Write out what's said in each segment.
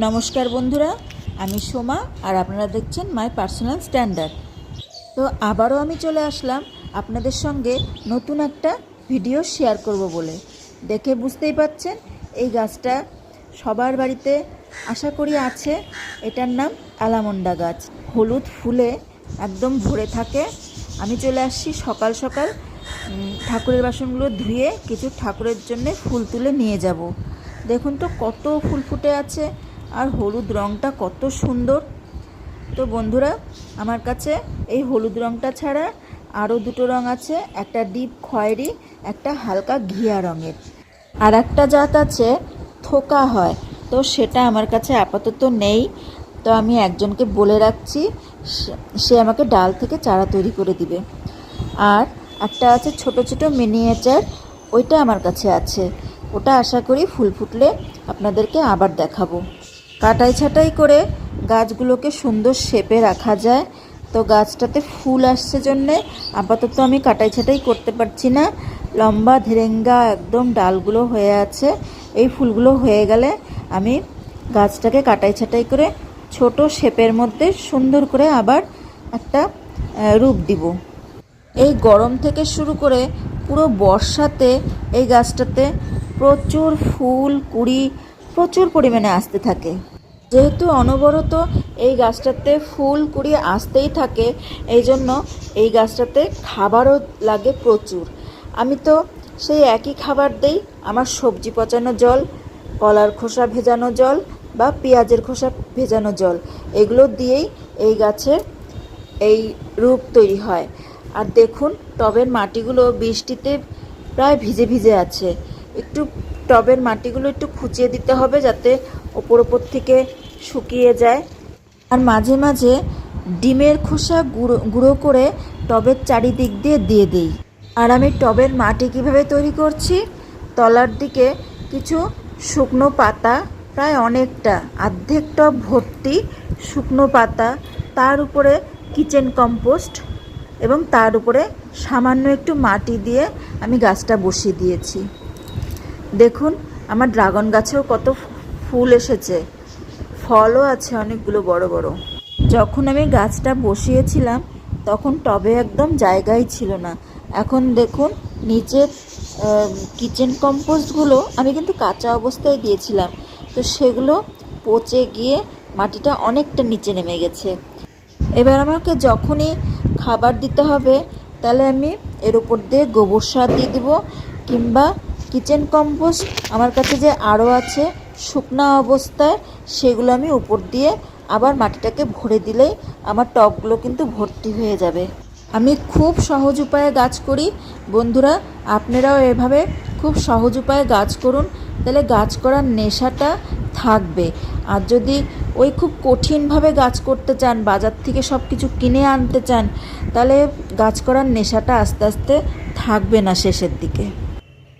নমস্কার বন্ধুরা, আমি সোমা আর আপনারা দেখছেন মাই পার্সোনাল স্ট্যান্ডার্ড। তো আবারও আমি চলে আসলাম আপনাদের সঙ্গে নতুন একটা ভিডিও শেয়ার করব বলে। দেখে বুঝতেই পাচ্ছেন এই গাছটা সবার বাড়িতে আশা করি আছে। এটার নাম অ্যালামন্ডা গাছ। হলুদ ফুলে একদম ভরে থাকে। আমি চলে আসছি সকাল সকাল ঠাকুরের বাসনগুলো ধুয়ে কিছু ঠাকুরের জন্য ফুল তুলে নিয়ে যাব। দেখুন তো কত ফুল ফুটে আছে। আর হলুদ রঙটা কত সুন্দর। তো বন্ধুরা, আমার কাছে এই হলুদ রঙটা ছাড়া আরও দুটো রং আছে, একটা ডিপ খয়েরি, একটা হালকা ঘিয়া রঙের। আর একটা জাত আছে, থোকা হয়। তো সেটা আমার কাছে আপাতত নেই। তো আমি একজনকে বলে রাখছি, সে আমাকে ডাল থেকে চারা তৈরি করে দিবে। আর একটা আছে ছোট ছোট মিনিয়েচার ওইটা আমার কাছে আছে। ওটা আশা করি ফুল ফুটলে আপনাদেরকে আবার দেখাবো। কাটাই ছাটাই করে গাছগুলোকে সুন্দর শেপে রাখা যায়। তো গাছটাতে ফুল আসছে জন্যে আপাতত আমি কাটাই ছাটাই করতে পারছি না। লম্বা ধেরেঙ্গা একদম ডালগুলো হয়ে আছে। এই ফুলগুলো হয়ে গেলে আমি গাছটাকে কাটাই ছাটাই করে ছোট শেপের মধ্যে সুন্দর করে আবার একটা রূপ দিব। এই গরম থেকে শুরু করে পুরো বর্ষাতে এই গাছটাতে প্রচুর ফুল, কুড়ি প্রচুর পরিমাণে আসতে থাকে। যেহেতু অনবরত এই গাছটাতে ফুল কুড়ি আসতেই থাকে এই জন্য এই গাছটাতে খাবারও লাগে প্রচুর। আমি তো সেই একই খাবার দেই, আমার সবজি পচানো জল, কলার খোসা ভেজানো জল বা পেঁয়াজের খোসা ভেজানো জল, এগুলো দিয়েই এই গাছের এই রূপ তৈরি হয়। আর দেখুন, টবের মাটিগুলো বৃষ্টিতে প্রায় ভিজে ভিজে আছে। একটু টবের মাটিগুলো একটু খুঁচিয়ে দিতে হবে যাতে ওপর ওপর থেকে শুকিয়ে যায়। আর মাঝে মাঝে ডিমের খোসা গুঁড়ো গুঁড়ো করে টবের চারিদিক দিয়ে দিয়ে দিই। আর আমি টবের মাটি কীভাবে তৈরি করছি? তলার দিকে কিছু শুকনো পাতা, প্রায় অনেকটা অর্ধেক টব ভর্তি শুকনো পাতা, তার উপরে কিচেন কম্পোস্ট এবং তার উপরে সামান্য একটু মাটি দিয়ে আমি গাছটা বসিয়ে দিয়েছি। দেখুন, আমার ড্রাগন গাছেও কত ফুল এসেছে। ফলও আছে অনেকগুলো বড় বড়। যখন আমি গাছটা বসিয়েছিলাম, তখন টবে একদম জায়গাই ছিল না। এখন দেখুন, নিচের কিচেন কম্পোস্টগুলো আমি কিন্তু কাঁচা অবস্থায় দিয়েছিলাম। তো সেগুলো পচে গিয়ে মাটিটা অনেকটা নিচে নেমে গেছে। এবার আমাকে যখনই খাবার দিতে হবে, তাহলে আমি এর উপর দিয়ে গোবর সার দিয়ে দিব, কিংবা কিচেন কম্পোস্ট আমার কাছে যে আরও আছে শুকনা অবস্থায় সেগুলো আমি উপর দিয়ে আবার মাটিটাকে ভরে দিলেই আমার টবগুলো কিন্তু ভর্তি হয়ে যাবে। আমি খুব সহজ উপায়ে গাছ করি। বন্ধুরা, আপনারাও এভাবে খুব সহজ উপায়ে গাছ করুন। তাহলে গাছ করার নেশাটা থাকবে। আর যদি ওই খুব কঠিনভাবে গাছ করতে চান, বাজার থেকে সব কিছু কিনে আনতে চান, তাহলে গাছ করার নেশাটা আস্তে আস্তে থাকবে না শেষের দিকে।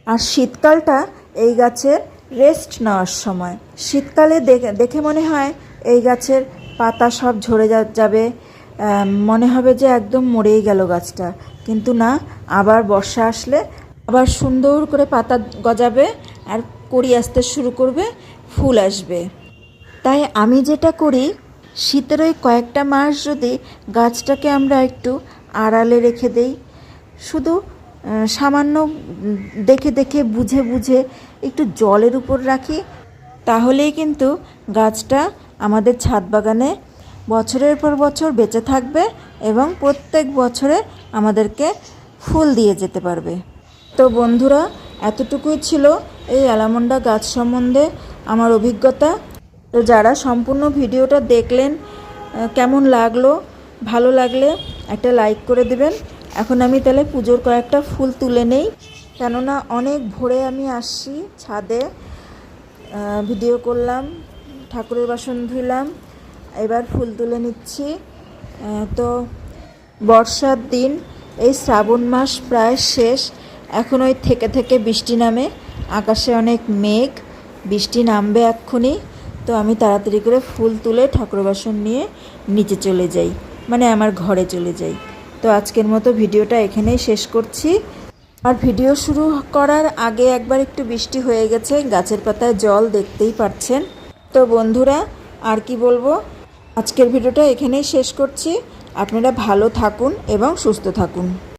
আর শীতকালটা এই গাছের রেস্ট নেওয়ার সময়। শীতকালে দেখে দেখে মনে হয় এই গাছের পাতা সব ঝরে যাবে। মনে হবে যে একদম মরেই গেল গাছটা। কিন্তু না, আবার বর্ষা আসলে আবার সুন্দর করে পাতা গজাবে আর কড়ি আসতে শুরু করবে, ফুল আসবে। তাই আমি যেটা করি, শীতের ওই কয়েকটা মাস যদি গাছটাকে আমরা একটু আড়ালে রেখে দেই, শুধু সামান্য দেখে দেখে বুঝে বুঝে একটু জলের উপর রাখি। তাহলেই কিন্তু গাছটা আমাদের ছাদ বাগানে বছরের পর বছর বেঁচে থাকবে এবং প্রত্যেক বছরে আমাদেরকে ফুল দিয়ে যেতে পারবে। তো বন্ধুরা, এতটুকুই ছিল এই অ্যালামন্ডা গাছ সম্বন্ধে আমার অভিজ্ঞতা। তো যারা সম্পূর্ণ ভিডিওটা দেখলেন কেমন লাগল, ভালো লাগলে একটা লাইক করে দিবেন। এখন আমি তাহলে পুজোর কয়েকটা ফুল তুলে নেই, কেননা অনেক ভোরে আমি আসছি ছাদে ভিডিও করলাম, ঠাকুরের বাসন ধুইলাম, এবার ফুল তুলে নিচ্ছি। তো বর্ষার দিন, এই শ্রাবণ মাস প্রায় শেষ, এখন ওই থেকে থেকে বৃষ্টি নামে, আকাশে অনেক মেঘ, বৃষ্টি নামবে এক্ষুনি, তো আমি তাড়াতাড়ি করে ফুল তুলে ঠাকুর বাসন নিয়ে নিচে চলে যাই মানে আমার ঘরে চলে যাই। তো আজকের মতো ভিডিওটা এখানেই শেষ করছি। আর ভিডিও শুরু করার আগে একবার একটু বৃষ্টি হয়ে গেছে, গাছের পাতায় জল দেখতেই পাচ্ছেন। তো বন্ধুরা, আর কি বলব? আজকের ভিডিওটা এখানেই শেষ করছি। আপনারা ভালো থাকুন এবং সুস্থ থাকুন।